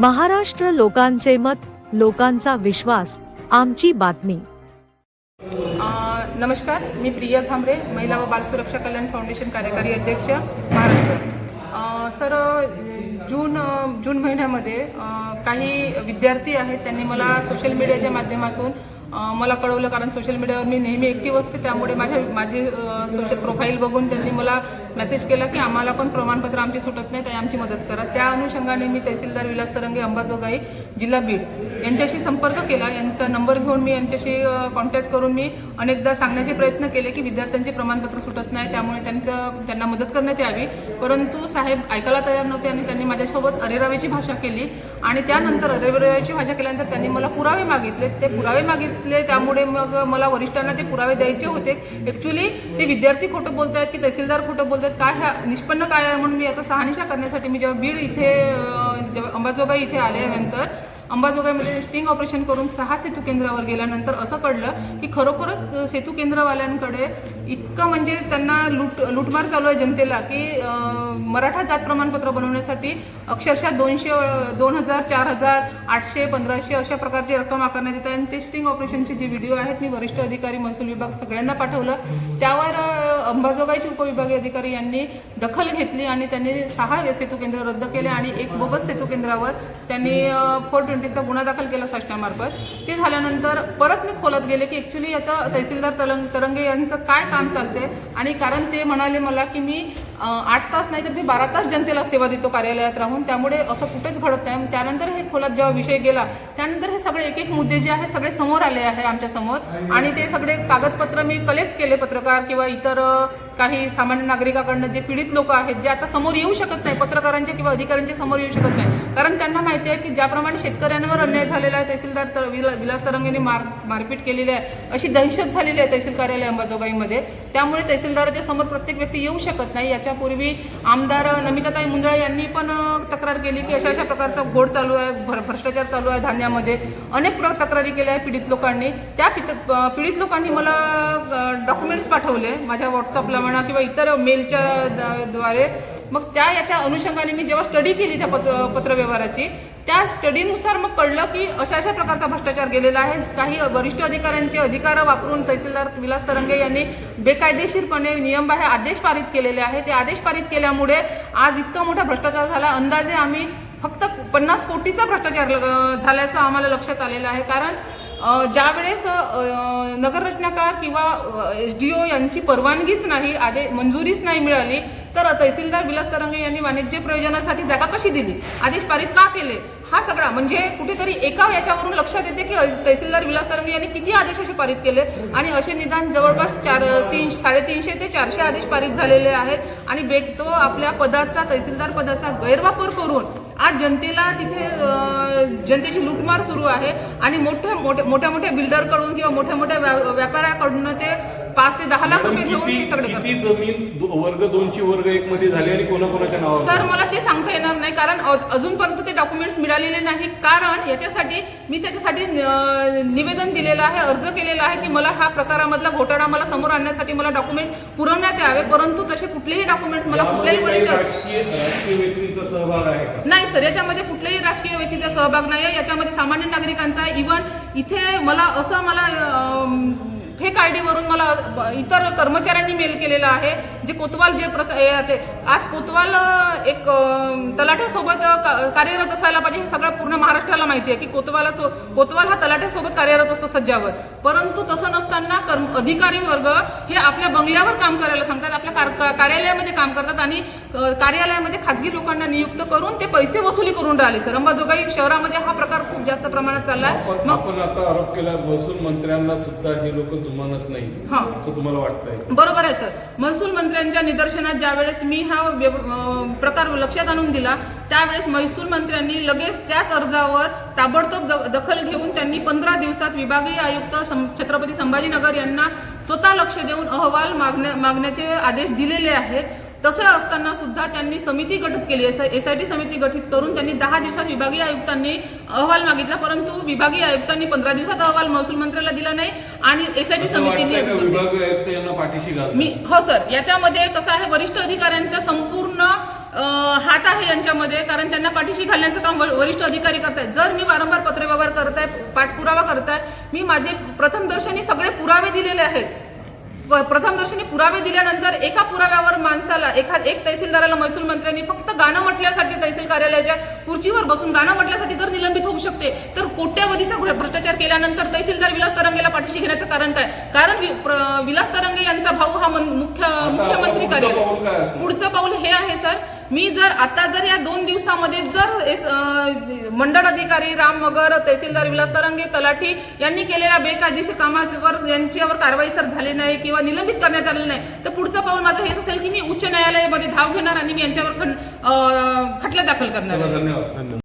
महाराष्ट्र लोकांचे मत लोकांचा विश्वास आमची बातमी. नमस्कार मी प्रिया झांबरे महिला व बाल सुरक्षा कल्याण फाउंडेशन कार्यकारी अध्यक्ष महाराष्ट्र. सर जून जून महिन्यामध्ये काही विद्यार्थी आहेत त्यांनी मला सोशल मीडियाच्या माध्यमातून मला कळवलं कारण सोशल मीडियावर मी नेहमी ॲक्टिव्ह असते त्यामुळे माझ्या माझी सोशल प्रोफाईल बघून त्यांनी मला मेसेज केला की आम्हाला पण प्रमाणपत्र आमची सुटत नाही तर आमची मदत करा. त्या अनुषंगाने मी तहसीलदार विलास तरंगे अंबाजोगाई जिल्हा बीड यांच्याशी संपर्क केला. यांचा नंबर घेऊन मी यांच्याशी कॉन्टॅक्ट करून मी अनेकदा सांगण्याचे प्रयत्न केले की विद्यार्थ्यांचे प्रमाणपत्र सुटत नाही त्यामुळे त्यांचं त्यांना मदत करण्यात यावी. परंतु साहेब ऐकायला तयार नव्हते आणि त्यांनी माझ्यासोबत अरेरावीची भाषा केली आणि त्यानंतर अरेरावीची भाषा केल्यानंतर त्यांनी मला पुरावे मागितले. ते पुरावे मागितले त्यामुळे मग मला वरिष्ठांना ते पुरावे द्यायचे होते. ॲक्च्युली ते विद्यार्थी खोटं बोलत आहेत की तहसीलदार खोटं बोलत आहेत काय ह्या निष्पन्न काय आहे? म्हणून मी आता सहानिशा करण्यासाठी मी जेव्हा बीड इथे जेव्हा अंबाजोगाई इथे आल्यानंतर अंबाजोगाईमध्ये स्टिंग ऑपरेशन करून सहा सेतू केंद्रावर गेल्यानंतर असं कळलं की खरोखरच सेतू केंद्रवाल्यांकडे इतकं म्हणजे त्यांना लूट लूटमार चालू आहे जनतेला की मराठा जात प्रमाणपत्र बनवण्यासाठी अक्षरशः दोनशे दोन हजार चार हजार आठशे पंधराशे अशा प्रकारची रक्कम आकारण्यात येत आहे. आणि ते स्टिंग ऑपरेशनचे जे व्हिडिओ आहेत मी वरिष्ठ अधिकारी महसूल विभाग सगळ्यांना पाठवलं. त्यावर अंबाजोगाईचे उपविभागीय अधिकारी यांनी दखल घेतली आणि त्यांनी सहा सेतू केंद्र रद्द केले आणि एक बोगस सेतू केंद्रावर त्यांनी फोर ट्वेंटीचा गुन्हा दाखल केला शासनामार्फत ते झाल्यानंतर परत मी खोलत गेले की ॲक्च्युली याचं तहसीलदार तरंग तरंगे यांचं काय काम चालते आणि कारण ते म्हणाले मला की मी आठ तास नाही तर मी बारा तास जनतेला सेवा देतो कार्यालयात राहून. त्यामुळे असं कुठेच घडत नाही. त्यानंतर हे खोलात जेव्हा विषय गेला त्यानंतर हे सगळे एक एक मुद्दे जे आहेत सगळे समोर आले आहे आमच्यासमोर. आणि ते सगळे कागदपत्र मी कलेक्ट केले पत्रकार किंवा इतर काही सामान्य नागरिकाकडनं जे पीडित लोक आहेत जे आता समोर येऊ शकत नाही पत्रकारांच्या किंवा अधिकाऱ्यांच्या समोर येऊ शकत नाही. कारण त्यांना माहिती आहे की ज्याप्रमाणे शेतकऱ्यांवर अन्याय झालेला आहे तहसीलदार तर विला- विलास तरंगेने मार मारपीट केलेली आहे अशी दहशत झालेली आहे तहसील कार्यालय अंबाजोगाईमध्ये. त्यामुळे तहसीलदाराच्या समोर प्रत्येक व्यक्ती येऊ शकत नाही याच्या याच्यापूर्वी आमदार नमिताताई मुंदळे यांनी पण तक्रार केली की अशा अशा प्रकारचा घोड चालू आहे भ्र- भ्रष्टाचार चालू आहे धान्यामध्ये. अनेक प्र तक्रारी केल्या आहे पीडित लोकांनी. त्या पित- पीडित लोकांनी मला डॉक्युमेंट्स पाठवले माझ्या व्हॉट्सअपला म्हणा किंवा इतर मेलच्या द्वारे. मग त्या याच्या अनुषंगाने मी जेव्हा स्टडी केली त्या पत्र पत्रव्यवहाराची त्या स्टडीनुसार मग कळलं की अशा अशा प्रकारचा भ्रष्टाचार गेलेला आहे. काही वरिष्ठ अधिकाऱ्यांचे अधिकार वापरून तहसीलदार विलास तरंगे यांनी बेकायदेशीरपणे नियमबाह्य आदेश पारित केलेले आहे ते आदेश पारित केल्यामुळे आज इतका मोठा भ्रष्टाचार झाला. अंदाजे आम्ही फक्त पन्नास कोटीचा भ्रष्टाचार झाल्याचं आम्हाला लक्षात आलेलं आहे. कारण ज्यावेळेस नगररचनाकार किंवा एस डी ओ यांची परवानगीच नाही आदे मंजुरीच नाही मिळाली तर तहसीलदार विलास तरंगे यांनी वाणिज्य प्रयोजनासाठी जागा कशी दिली? आदेश पारित का केले? हा सगळा म्हणजे कुठेतरी एका याच्यावरून लक्षात येते की तहसीलदार विलास तरंगे यांनी किती आदेश असे पारित केले? आणि असे निदान जवळपास चार तीन साडेतीनशे ते चारशे आदेश पारित झालेले आहेत. आणि बेग तो आपल्या पदाचा तहसीलदार पदाचा गैरवापर करून आज जनतेला तिथे जनतेची लूटमार सुरू आहे. आणि मोठ्या मोठ्या मोठ्या मोठ्या बिल्डरकडून किंवा मोठ्या मोठ्या व्या- व्यापाऱ्याकडून ते घेऊन किती हे सगळे किती करतात जमीन दो- वर्ग दोनची वर्ग एक मध्ये झाली आणि कोणाकोणाच्या नावावर सर मला ते सांगता येणार नाही कारण अ- अजूनपर्यंत ते डॉक्युमेंट्स मिळालेले नाही कारण याच्यासाठी मी त्याच्यासाठी निवेदन दिलेलं आहे अर्ज केलेला आहे की मला हा प्रकारामधला घोटाळा मला समोर आणण्यासाठी मला डॉक्युमेंट पुरवण्यात यावे परंतु तसे कुठलेही डॉक्युमेंट्स मला यामध्ये कुठल्याही काही वरिष्ठ राजकीय राजकीय व्यक्तींचा सहभाग आहे का? नाही सर याच्यामध्ये कुठल्याही राजकीय व्यक्तीचा सहभाग नाही आहे याच्यामध्ये सामान्य नागरिकांचा इव्हन इथे मला असं मला अं, फेक आय वरून मला इतर कर्मचाऱ्यांनी मेल केलेला आहे जे कोतवाल जे प्रस ते. आज कोतवाल एक तलाठ्यासोबत का- कार्यरत असायला पाहिजे हे सगळं पूर्ण महाराष्ट्राला माहिती आहे की कोतवाला सो- कोतवाल हा तलाठ्यासोबत कार्यरत असतो सज्जावर. परंतु तसं नसताना कर्म अधिकारी वर्ग हे आपल्या बंगल्यावर काम करायला सांगतात आपल्या कार- कार्यालयामध्ये काम करतात आणि कार्यालयामध्ये खाजगी लोकांना नियुक्त करून ते पैसे वसुली करून राहिले सर. अंबाजोगाई शहरामध्ये हा प्रकार खूप जास्त प्रमाणात चाललाय. आपण मग आपण आता आरोप केला महसूल मंत्र्यांना सुद्धा हे लोक नाही. हा. असं तुम्हाला वाटतंय. बरोबर आहे सर. महसूल मंत्र्यांच्या निदर्शनात ज्यावेळेस मी हा व्यव- अं, प्रकार लक्षात आणून दिला त्यावेळेस महसूल मंत्र्यांनी लगेच त्याच अर्जावर ताबडतोब द- दखल घेऊन त्यांनी पंधरा दिवसात विभागीय आयुक्त सं- छत्रपती संभाजीनगर यांना स्वतः लक्ष देऊन अहवाल मागण्या मागण्याचे आदेश दिलेले आहेत. तसे असताना सुद्धा त्यांनी समिती गठीत केली. एस आय टी समिती गठीत करून त्यांनी दहा दिवसात विभागीय आयुक्तांनी अहवाल मागितला परंतु विभागीय आयुक्तांनी पंधरा दिवसात अहवाल महसूल मंत्र्याला दिला नाही आणि एस आय टी समितीने मी हो सर. याच्यामध्ये कसं आहे वरिष्ठ अधिकाऱ्यांचा संपूर्ण हात आहे यांच्यामध्ये कारण त्यांना पाठीशी घालण्याचं काम वर- वरिष्ठ अधिकारी करतायत. जर मी वारंवार पत्रव्यवहार करताय पाठपुरावा करताय मी माझे प्रथमदर्शनी सगळे पुरावे दिलेले आहेत. प्रथमदर्शनी पुरावे दिल्यानंतर एका पुराव्यावर माणसाला एखाद एक तहसीलदाराला महसूल मंत्र्यांनी फक्त गाणं म्हटल्यासाठी तहसील कार्यालयाच्या खुर्चीवर बसून गाणं म्हटल्यासाठी जर निलंबित होऊ शकते तर कोट्यावधीचा भ्र- भ्रष्टाचार केल्यानंतर तहसीलदार विलास तरंगेला पाठीशी घेण्याचं कारण काय कारण विलास तरंगे यांचा भाऊ हा मुख्य मुख्यमंत्री कार्यालय? पुढचं पाऊल हे सर मी जर आता जर या दोन दिवसामध्ये जर मंडळ अधिकारी राम मगर तहसीलदार विलास तरंगे तलाठी यांनी केलेल्या बेकायदेशीर कामावर यांच्यावर कारवाई सर झाली नाही किंवा निलंबित करण्यात आलेलं नाही तर पुढचं पाऊल माझं हेच असेल की मी उच्च न्यायालयामध्ये धाव घेणार आणि मी यांच्यावर खटला दाखल करणार धन्यवाद.